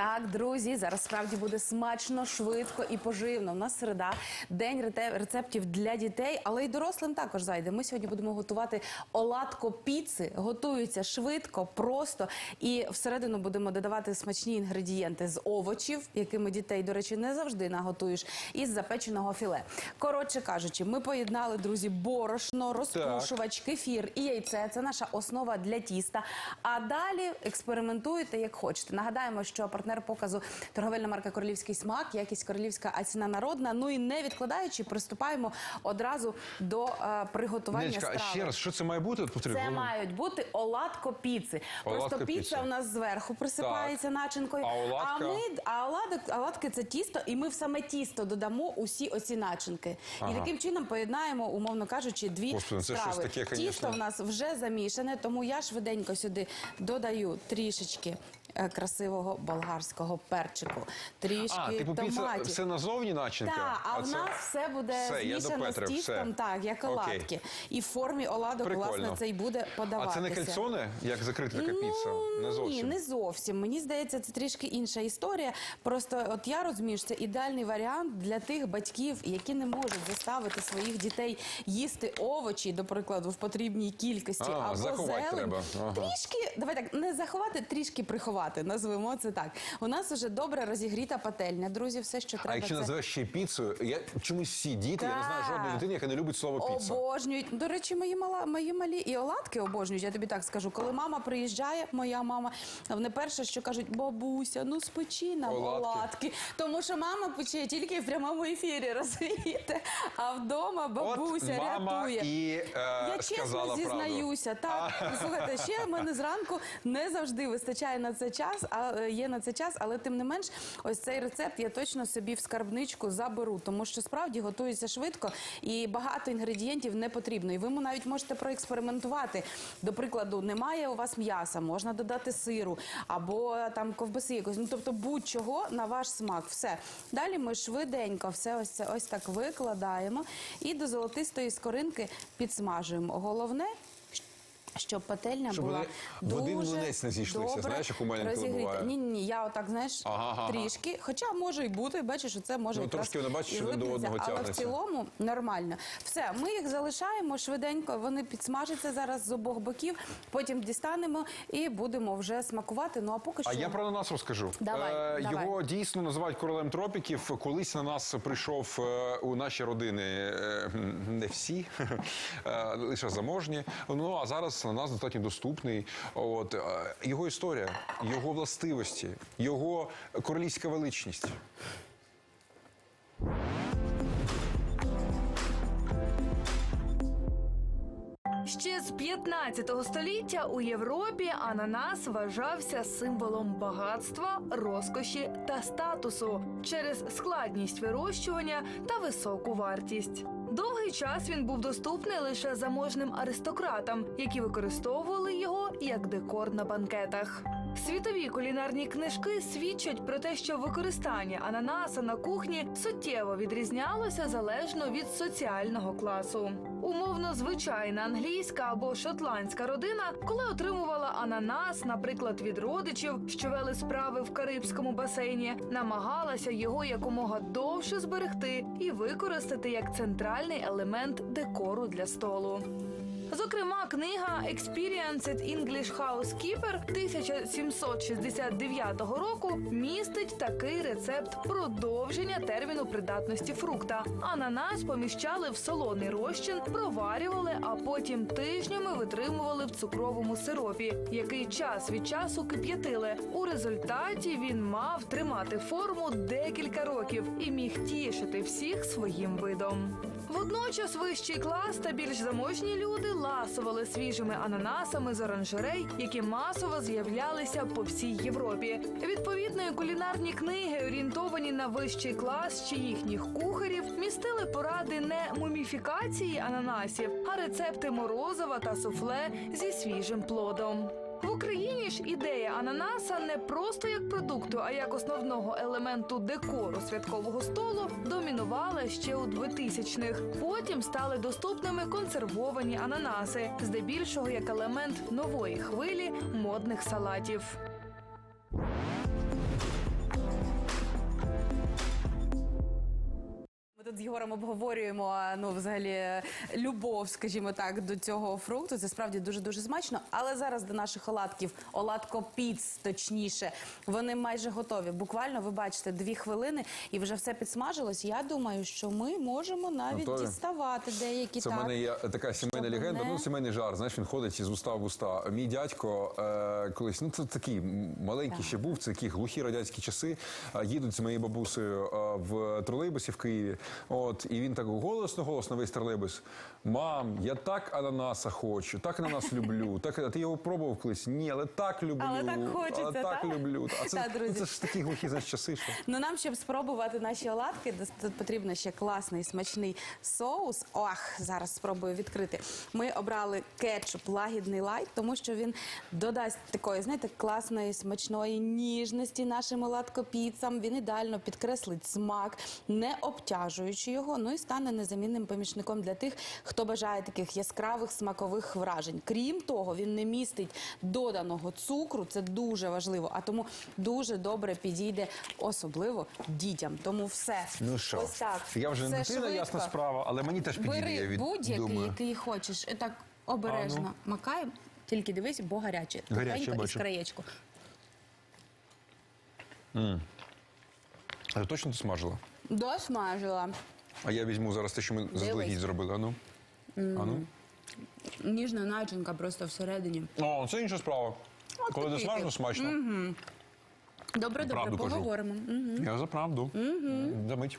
Так, друзі, зараз справді буде смачно, швидко і поживно. У нас середа, день рецептів для дітей, але й дорослим також зайде. Ми сьогодні будемо готувати оладко піци. Готуються швидко, просто і всередину будемо додавати смачні інгредієнти з овочів, якими дітей, до речі, не завжди наготуєш, і з запеченого філе. Коротше кажучи, ми поєднали, друзі, борошно, розпушувач, кефір і яйце. Це наша основа для тіста. А далі експериментуйте як хочете. Нагадаємо, що партнер показу торговельна марка Королівський смак, якість королівська, а ціна народна. Ну і не відкладаючи, приступаємо одразу до е, приготування Ниночка, а страви. ще раз, що це має бути? От повтори. Це мають бути оладко піци. Оладко Просто піца у нас зверху присипається начинкою. А оладка? ми а оладок, оладки це тісто, і ми в саме тісто додамо усі оці начинки. Ага. І таким чином поєднаємо, умовно кажучи, дві Господи, це страви. щось таке. Тісто в нас вже замішане, тому я швиденько сюди додаю трішечки. Е, Красивого болгарського перчику, трішки А, типу піца томатів. все назовні начинка? Так, а, в це- нас все буде Все, я змішано з тістом, все. так, як Окей. оладки. І в формі оладок, Прикольно. власне, це і буде А подаватися. це не кальцоне, як закрита така піца? Не зовсім. Ні, не зовсім. Мені здається, це трішки інша історія. Просто от я розумію, що це ідеальний варіант для тих батьків, які не можуть заставити своїх дітей їсти овочі, до прикладу, в потрібній кількості А, або заховати зелень. треба. Ага. Трішки, давай так, не заховати, трішки приховати. Назвемо це так. У нас вже добре розігріта пательня. Друзі, все, що треба. А якщо це... називаєш ще піцею, я чомусь всі діти, я не знаю жодної дитини, яка не любить слово піца. Обожнюють. До речі, мої мала мої малі і оладки обожнюють. Я тобі так скажу. Коли мама приїжджає, моя мама, вони перше, що кажуть, бабуся, ну спечи нам Оладки. оладки. Тому що мама пече тільки в прямому ефірі, розумієте? А вдома бабуся От мама рятує. і е, Я чесно правду. зізнаюся. Так, слухайте, ще в мене зранку не завжди вистачає на це час, а е, є на це час, але тим не менш, ось цей рецепт я точно собі в скарбничку заберу, тому що справді готується швидко і багато інгредієнтів не потрібно. І ви навіть можете проекспериментувати. До прикладу, немає у вас м'яса, можна додати сиру або е, там ковбаси якось. Ну тобто будь-чого на ваш смак. Все. Далі ми швиденько все ось це ось так викладаємо і до золотистої скоринки підсмажуємо. Головне. Щоб пательня Щоб була вони в один млинець не зійшлися, добре знаєш, як у мене буває. Ні, ні, я отак, знаєш, Ага, ага. трішки. Хоча може і бути, бачиш, що це може Ну, трошки вона, і один до одного але в цілому нормально. Все, ми їх залишаємо швиденько, вони підсмажаться зараз з обох боків, потім дістанемо і будемо вже смакувати. Ну а поки А що я про ананас розкажу. Давай, Е, давай. Його дійсно називають королем тропіків. Колись на нас прийшов е, у наші родини е, не всі, е, лише заможні. Ну а зараз на нас достатньо доступний. От е, його історія, його властивості, його королівська величність. З 15 століття у Європі ананас вважався символом багатства, розкоші та статусу через складність вирощування та високу вартість. Довгий час він був доступний лише заможним аристократам, які використовували його як декор на банкетах. Світові кулінарні книжки свідчать про те, що використання ананаса на кухні суттєво відрізнялося залежно від соціального класу. Умовно звичайна англійська або шотландська родина, коли отримувала ананас, наприклад, від родичів, що вели справи в Карибському басейні, намагалася його якомога довше зберегти і використати як центральний елемент декору для столу. Зокрема, книга Experienced English Housekeeper 1769 року містить такий рецепт продовження терміну придатності фрукта. Ананас поміщали в солоний розчин, проварювали, а потім тижнями витримували в цукровому сиропі, який час від часу кип'ятили. У результаті він мав тримати форму декілька років і міг тішити всіх своїм видом. Водночас вищий клас та більш заможні люди ласували свіжими ананасами з оранжерей, які масово з'являлися по всій Європі. Відповідної кулінарні книги, орієнтовані на вищий клас чи їхніх кухарів, містили поради не муміфікації ананасів, а рецепти морозова та суфле зі свіжим плодом. В Україні ж ідея ананаса не просто як продукту, а як основного елементу декору святкового столу домінувала ще у 2000-х. Потім стали доступними консервовані ананаси, здебільшого як елемент нової хвилі модних салатів. Тут з Єгором обговорюємо ну, взагалі любов, скажімо так, до цього фрукту. Це справді дуже дуже смачно. Але зараз до наших оладків, оладко піц, точніше, вони майже готові. Буквально ви бачите дві хвилини, і вже все підсмажилось. Я думаю, що ми можемо навіть Готові? діставати деякі Це в мене є така сімейна Щоб легенда. не- Ну, сімейний жар. Знаєш, він ходить із уста в уста. Мій дядько е, колись, ну це такий маленький ще був, це такі глухі радянські часи. е, їдуть з моєю бабусею е, в тролейбусі в Києві. От і він так голосно, голосно весь тролейбус. Мам, я так ананаса хочу, так ананас люблю. Так а ти його пробував колись? Ні, але так люблю. Але так хочеться, але так так? люблю. А це, друзі. це ж такі глухі знаєш, часи. Що Ну нам, щоб спробувати наші оладки, тут потрібно ще класний смачний соус. Ох, зараз спробую відкрити. Ми обрали кетчуп лагідний лайт, тому що він додасть такої, знаєте, класної смачної ніжності нашим оладкопіцам. Він ідеально підкреслить смак, не обтяжуючи його. Ну і стане незамінним помічником для тих, хто бажає таких яскравих смакових вражень. Крім того, він не містить доданого цукру. Це дуже важливо, а тому дуже добре підійде особливо дітям. Тому все ну що, ось так. я вже не Все швидко. ясна справа, але мені теж підійде. я Бери від- будь-який, який хочеш. І так обережно А, ну. макаємо. Тільки дивись, бо гаряче. Гаряче, бачу. з краєчку. А точно ти смажила? Досмажила. А я візьму зараз те, що ми заздалегідь зробили. Ану. Ану. Ніжна начинка просто всередині. О, це інша справа. Коли не такий смажно, тип. смачно. Добре, добре, Правду кажу. поговоримо. Мгм. Я за правду. Замить.